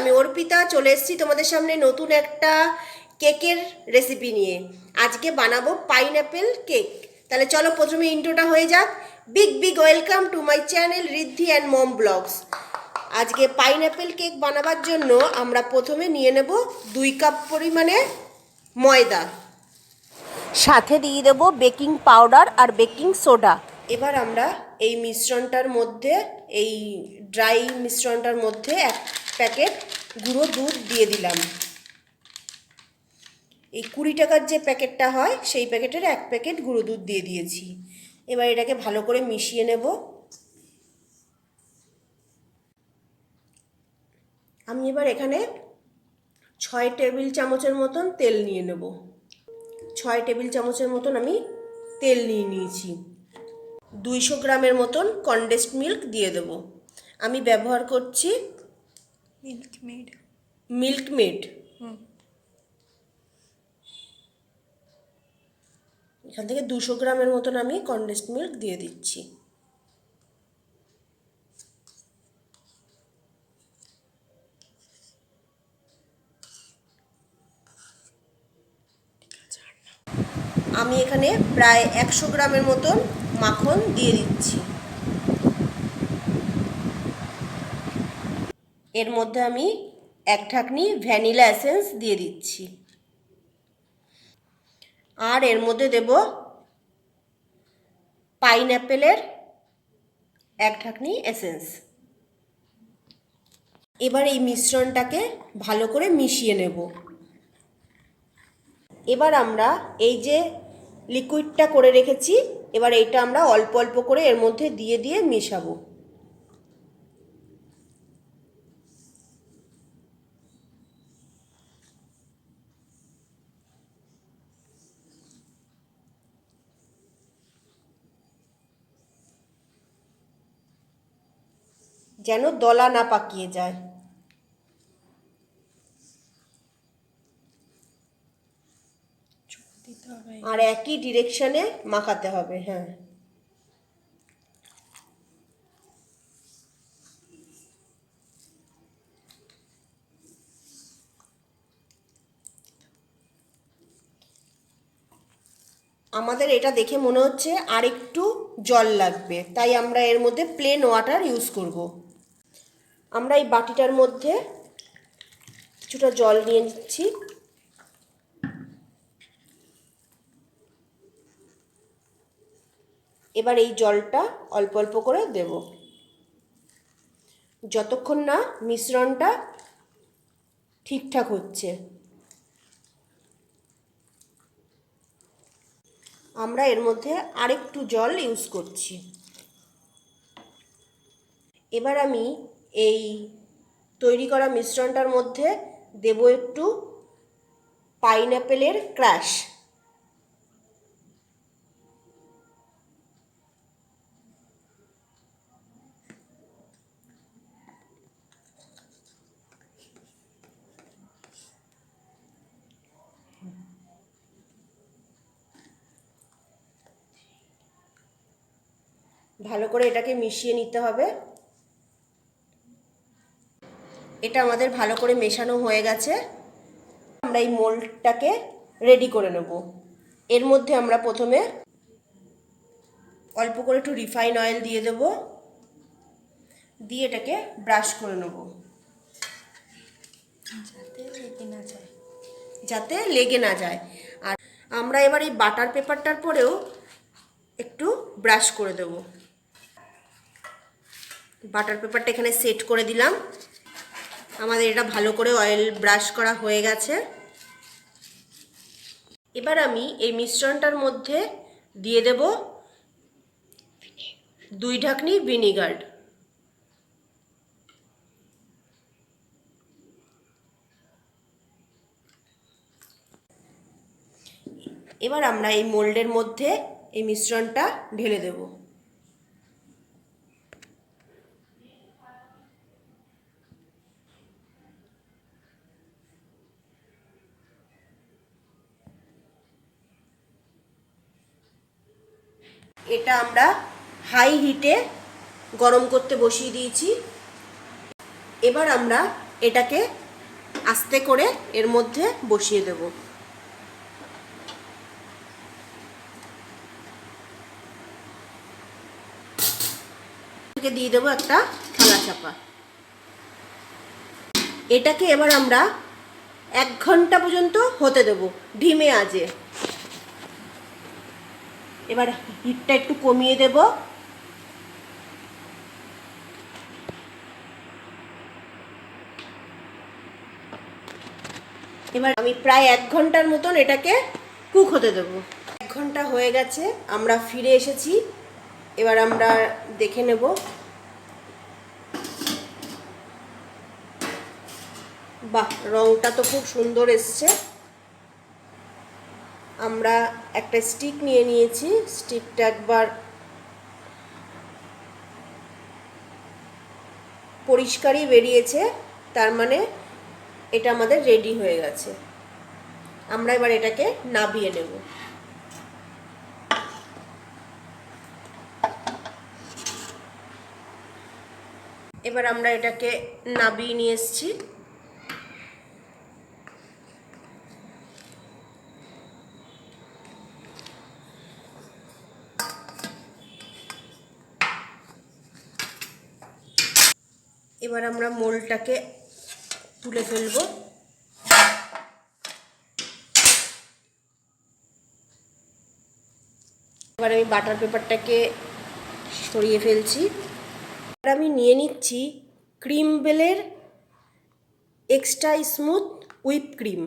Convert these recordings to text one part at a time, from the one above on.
আমি অর্পিতা চলে এসেছি তোমাদের সামনে নতুন একটা কেকের রেসিপি নিয়ে। আজকে বানাবো পাইনঅ্যাপেল কেক তাহলে চলো প্রথমে ইন্ট্রোটা হয়ে যাক। Big big welcome to my channel Riddhi and mom vlogs আজকে পাইনঅ্যাপেল কেক বানাবার জন্য আমরা প্রথমে নিয়ে নেব দুই কাপ পরিমাণে ময়দা। সাথে দিয়ে দেবো বেকিং পাউডার আর বেকিং সোডা এবার আমরা এই মিশ্রণটার মধ্যে এই ড্রাই মিশ্রণটার মধ্যে এক প্যাকেট গুঁড়ো দুধ দিয়ে দিলাম। এই কুড়ি টাকার যে প্যাকেটটা হয়, সেই প্যাকেটের এক প্যাকেট গুঁড়ো দুধ দিয়ে দিয়েছি। এবার এটাকে ভালো করে মিশিয়ে নেব। আমি এবার এখানে ছয় টেবিল চামচের মতন তেল নিয়ে নেব। ছয় টেবিল চামচের মতন আমি তেল নিয়ে নিয়েছি। দুইশো গ্রামের মতন কনডেন্সড মিল্ক দিয়ে দেব। আমি ব্যবহার করছি মিল্ক মেড মিল্ক মেড এখান থেকে দুশো গ্রামের মতন আমি কনডেন্সড মিল্ক দিয়ে দিচ্ছি। আমি এখানে প্রায় একশো গ্রামের মতন মাখন দিয়ে দিচ্ছি। এর মধ্যে আমি এক ঢাকনি ভ্যানিলা এসেন্স দিয়ে দিচ্ছি। আর এর মধ্যে দেব পাইনঅ্যাপেলের এক ঢাকনি এসেন্স। এবার এই মিশ্রণটাকে ভালো করে মিশিয়ে নেব। এবার আমরা এই যে লিকুইডটা করে রেখেছি, এবার এইটা আমরা অল্প অল্প করে এর মধ্যে দিয়ে দিয়ে মেশাবো। যেন দলা না পাকিয়ে যায়। আর একই ডিরেকশনে মাখাতে হবে হ্যাঁ। আমাদের এটা দেখে মনে হচ্ছে আর একটু জল লাগবে, তাই আমরা এর মধ্যে প্লেন ওয়াটার ইউজ করব। আমরা এই বাটিটার মধ্যে কিছুটা জল নিয়ে নিচ্ছি। এবার এই জলটা অল্প অল্প করে দেব। যতক্ষণ না মিশ্রণটা ঠিকঠাক হচ্ছে। আমরা এর মধ্যে আরেকটু জল ইউজ করছি। এবার আমি এই তৈরি করা মিশ্রণটার মধ্যে দেব একটু পাইনঅ্যাপেলের ক্রাশ। ভালো করে এটাকে মিশিয়ে নিতে হবে। এটা আমাদের ভালো করে মেশানো হয়ে গেছে। আমরা এই মোল্ডটাকে রেডি করে নেব। এর মধ্যে আমরা প্রথমে অল্প করে একটু রিফাইন অয়েল দিয়ে দেব। দিয়ে এটাকে ব্রাশ করে নেব। যাতে লেগে না যায়। যাতে লেগে না যায়। আর আমরা এবার এই বাটার পেপারটার পরেও একটু ব্রাশ করে দেব। বাটার পেপারটা এখানে সেট করে দিলাম। আমাদের এটা ভালো করে অয়েল ব্রাশ করা হয়ে গেছে। এবার আমি এই মিশ্রণটার মধ্যে দিয়ে দেব দুই ঢাকনি ভিনিগার এবার আমরা এই মোল্ডের মধ্যে এই মিশ্রণটা ঢেলে দেব। এটা আমরা হাই হিটে গরম করতে বসিয়ে দিয়েছি। এবার আমরা এটাকে আস্তে করে এর মধ্যে বসিয়ে দেব। দিয়ে দেবো একটা থালা চাপা। এটাকে এবার আমরা এক ঘণ্টা পর্যন্ত হতে দেব ঢিমে আজে এবার হিটটা একটু কমিয়ে দেব। এবার আমি প্রায় এক ঘণ্টার মতন এটাকে কুক হতে দেব। এক ঘণ্টা হয়ে গেছে, আমরা ফিরে এসেছি। এবার আমরা দেখে নেব। বাহ, রংটা তো খুব সুন্দর এসছে। আমরা একটা স্টিক নিয়ে নিয়েছি। স্টিকটা একবার পরিষ্কারই বেরিয়েছে, তার মানে এটা আমাদের রেডি হয়ে গেছে। আমরা এবার এটাকে নাবিয়ে নেব। এবার আমরা এটাকে নাবিয়ে নিয়ে এসেছি এবার আমরা মোলটাকে তুলে ফেলব। এবার আমি বাটার পেপারটাকে সরিয়ে ফেলছি। এবার আমি নিয়ে নিচ্ছি ক্রিম বেলের এক্সট্রা স্মুথ হুইপ ক্রিম।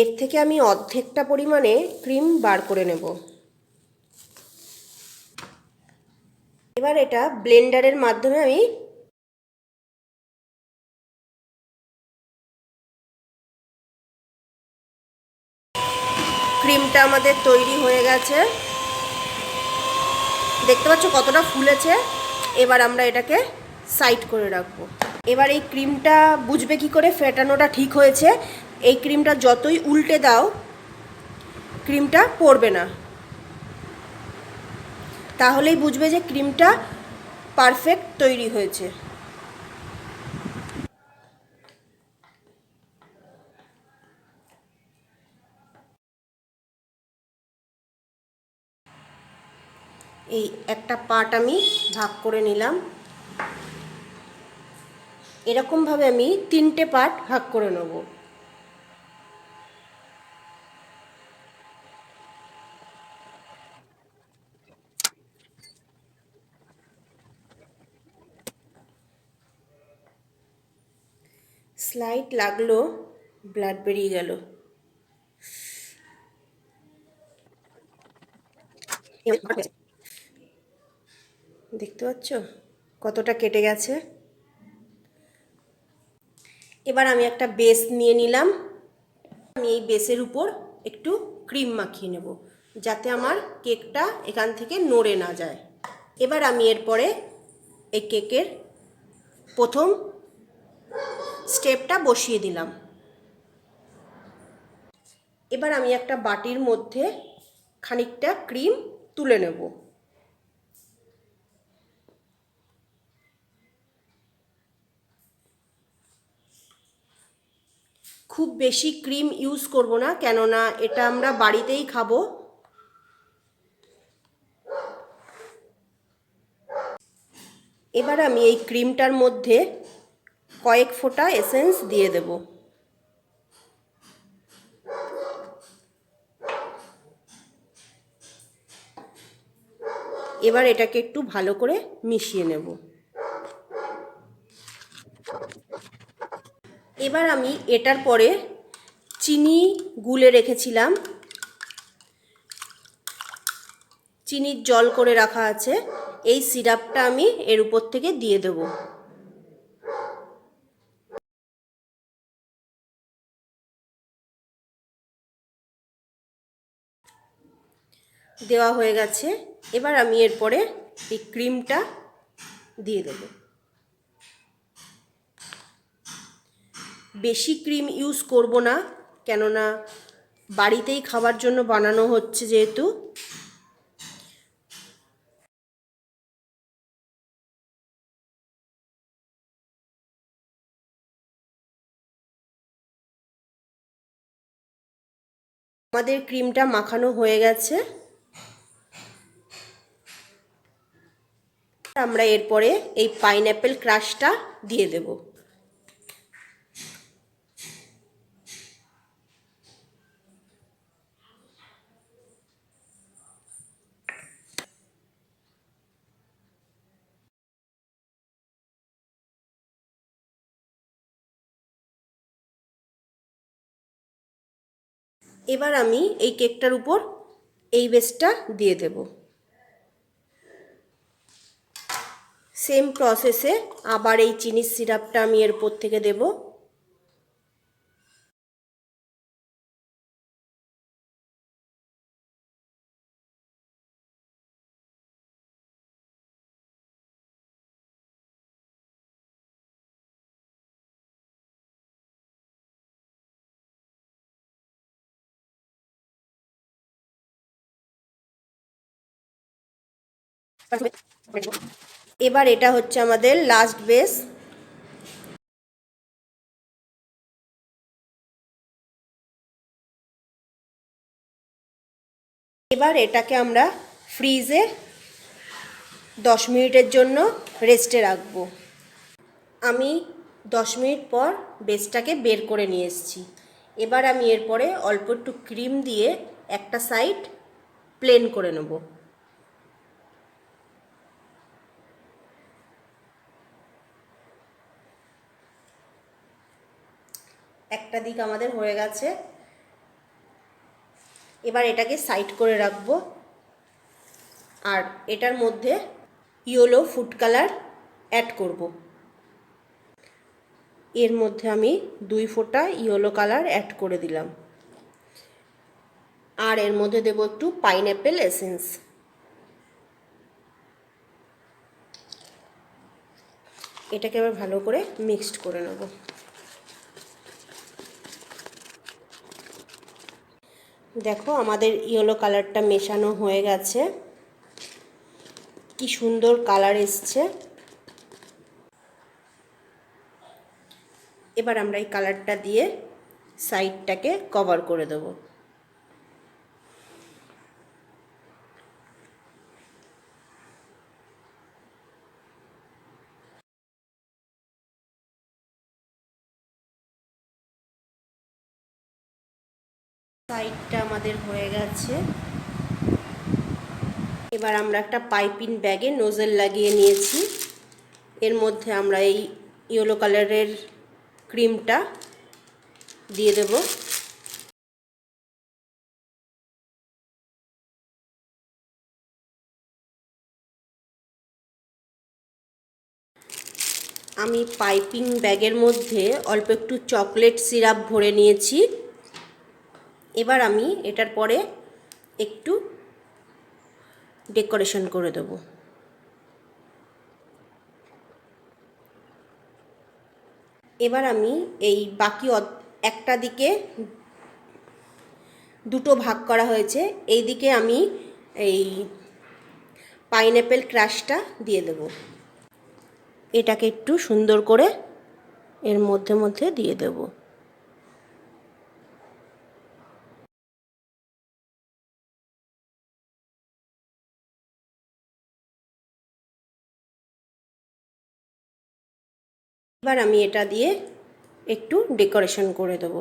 এর থেকে আমি অর্ধেকটা পরিমাণে ক্রিম বার করে নেব। এবার এটা ব্লেন্ডারের মাধ্যমে আমি ক্রিমটা আমাদের তৈরি হয়ে গেছে। দেখতে পাচ্ছ কতটা ফুলেছে? এবার আমরা এটাকে সাইড করে রাখব। এবার এই ক্রিমটা বুঝবে কি করে? ফেটানোটা ঠিক হয়েছে। এই ক্রিমটা যতই উল্টে দাও ক্রিমটা পড়বে না। তাহলেই বুঝবে যে ক্রিমটা পারফেক্ট তৈরি হয়েছে। এই একটা পার্ট আমি ভাগ করে নিলাম। এরকমভাবে আমি তিনটে পার্ট ভাগ করে নেব। স্লাইড লাগল, ব্লাড বেরিয়ে গেল। দেখতে পাচ্ছ? কতটা কেটে গেছে? এবার আমি একটা বেস নিয়ে নিলাম। আমি এই বেসের উপর একটু ক্রিম মাখিয়ে নেব, যাতে আমার কেকটা এখান থেকে নড়ে না যায়। এবার আমি এরপরে এই কেকের প্রথম স্টেপটা বসিয়ে দিলাম। এবার আমি একটা বাটির মধ্যে খানিকটা ক্রিম তুলে নেব। খুব বেশি ক্রিম ইউজ করব না, কেননা এটা আমরা বাড়িতেই খাব। এবার আমি এই ক্রিমটার মধ্যে কয়েক ফোঁটা এসেন্স দিয়ে দেব। এবার এটাকে একটু ভালো করে মিশিয়ে নেব। এবার আমি এটার পরে চিনি গুলে রেখেছিলাম। চিনির জল করে রাখা আছে। এই সিরাপটা আমি এর উপর থেকে দিয়ে দেবো। দেওয়া হয়ে গেছে। এবার আমি এরপরে এই ক্রিমটা দিয়ে দেব। বেশি ক্রিম ইউজ করব না, কেননা বাড়িতেই খাবার জন্য বানানো হচ্ছে যেহেতু। আমাদের ক্রিমটা মাখানো হয়ে গেছে। আমরা এরপরে এই পাইনঅ্যাপেল ক্রাশটা দিয়ে দেব। এবার আমি এই কেকটার উপর এই বেসটা দিয়ে দেব। সেম প্রসেসে আবার এই চিনির সিরাপটা আমি এর উপর থেকে দেব। এবার এটা হচ্ছে আমাদের লাস্ট বেস এবার এটাকে আমরা ফ্রিজে দশ মিনিটের জন্য রেস্টে রাখব। আমি দশ মিনিট পর বেসটাকে বের করে নিয়ে এসেছি। এবার আমি এরপরে অল্প একটু ক্রিম দিয়ে একটা সাইড প্লেন করে নেব। একটা দিক আমাদের হয়ে গেছে। এবার এটাকে সাইড করে রাখব। আর এটার মধ্যে ইয়েলো ফুড কালার অ্যাড করব। এর মধ্যে আমি দুই ফোঁটা ইয়েলো কালার অ্যাড করে দিলাম। আর এর মধ্যে দেবো একটু পাইনঅ্যাপেল এসেন্স। এটাকে আবার ভালো করে মিক্সড করে নেব। দেখো আমাদের ইয়েলো কালারটা মেশানো হয়ে গেছে। কি সুন্দর কালার এসছে। এবার আমরা এই কালারটা দিয়ে সাইডটাকে কভার করে দেব। সাইডটা আমাদের হয়ে গেছে। এবার আমরা একটা পাইপিং ব্যাগে নোজেল লাগিয়ে নিয়েছি। এর মধ্যে আমরা এই ইয়েলো কালারের ক্রিমটা দিয়ে দেব। আমি পাইপিং ব্যাগের মধ্যে অল্প একটু চকলেট সিরাপ ভরে নিয়েছি। এবার আমি এটার পরে একটু ডেকোরেশন করে দেব। এবার আমি এই বাকি একটা দিকে দুটো ভাগ করা হয়েছে। এই দিকে আমি এই পাইনঅ্যাপেল ক্রাশটা দিয়ে দেব। এটাকে একটু সুন্দর করে এর মধ্যে মধ্যে দিয়ে দেবো। এবার আমি এটা দিয়ে একটু ডেকোরেশন করে দেবো।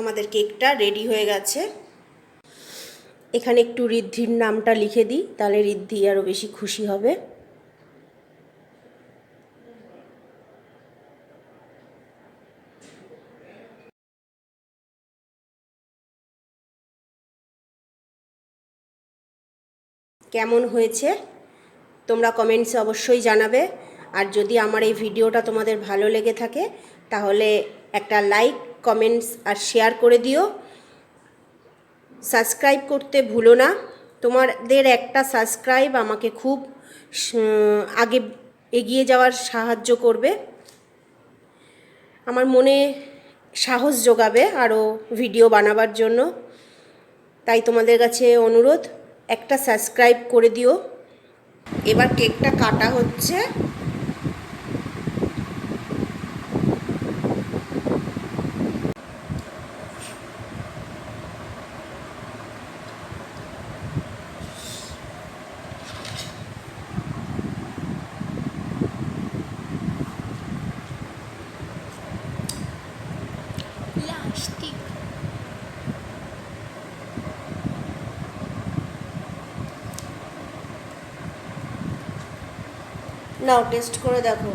আমাদের কেকটা রেডি হয়ে গেছে। এখানে একটু ঋদ্ধির নামটা লিখে দিই, তাহলে ঋদ্ধি আরও বেশি খুশি হবে। কেমন হয়েছে? তোমরা কমেন্টসে অবশ্যই জানাবে। আর যদি আমার এই ভিডিওটা তোমাদের ভালো লেগে থাকে, তাহলে একটা লাইক কমেন্টস আর শেয়ার করে দিও। সাবস্ক্রাইব করতে ভুলো না। তোমাদের একটা সাবস্ক্রাইব আমাকে খুব আগে এগিয়ে যাওয়ার সাহায্য করবে। আমার মনে সাহস যোগাবে আরও ভিডিও বানাবার জন্য। তাই তোমাদের কাছে অনুরোধ, একটা সাবস্ক্রাইব করে দিও। এবার কেকটা কাটা হচ্ছে। নাও টেস্ট করে দেখো।